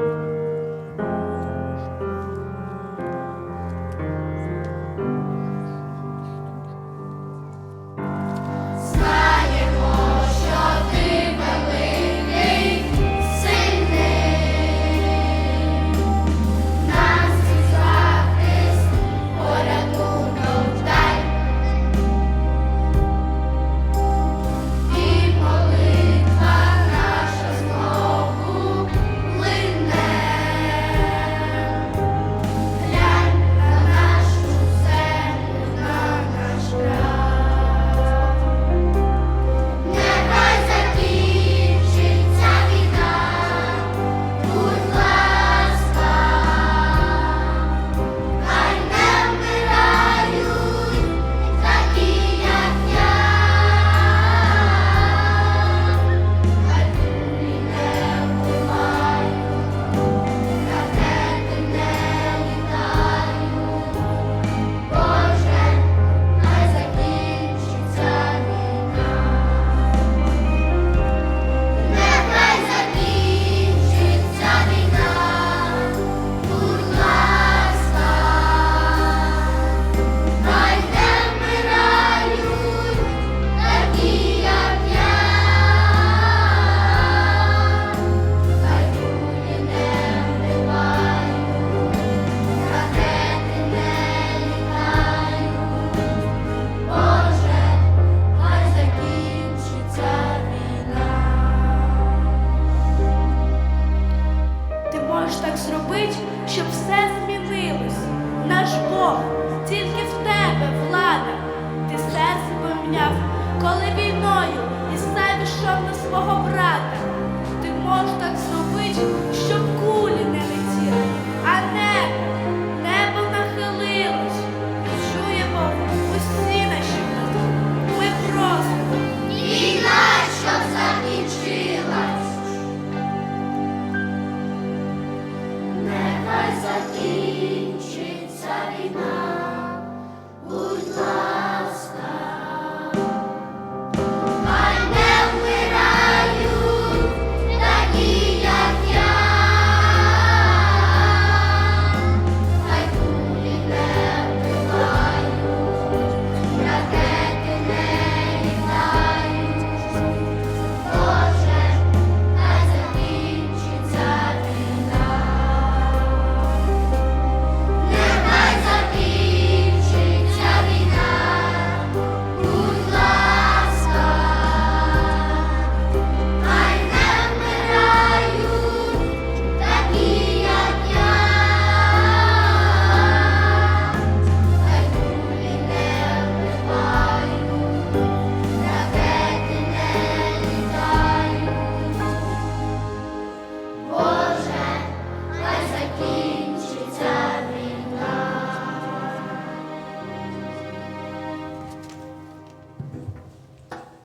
you зробить, щоб все змінилось. Наш Бог, тільки в тебе влада, ти все спомняв, коли війною і все пішов на свого брата. Ти можеш так зробити, що.